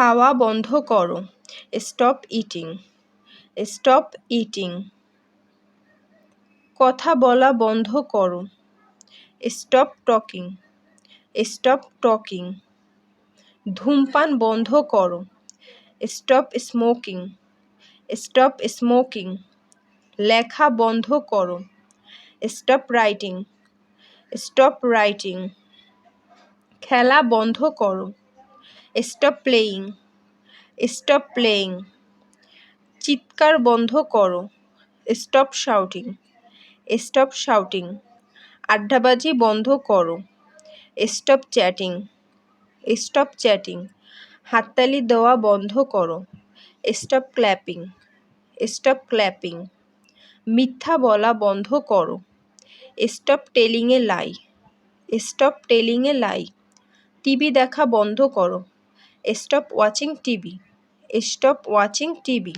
খাওয়া বন্ধ করো। স্টপ ইটিং স্টপ ইটিং কথা বলা বন্ধ করো। স্টপ টকিং স্টপ টকিং ধূমপান বন্ধ করো। স্টপ স্মোকিং স্টপ স্মোকিং লেখা বন্ধ করো। স্টপ রাইটিং স্টপ রাইটিং খেলা বন্ধ করো। স্টপ প্লেয়িং স্টপ প্লেয়িং চিৎকার বন্ধ করো। স্টপ শাউটিং স্টপ শাউটিং আড্ডাবাজি বন্ধ করো। স্টপ চ্যাটিং স্টপ চ্যাটিং হাততালি দেওয়া বন্ধ করো। স্টপ ক্ল্যাপিং স্টপ ক্ল্যাপিং মিথ্যা বলা বন্ধ করো। Stop telling lie stop telling lie TV দেখা বন্ধ করো। Stop watching TV stop watching TV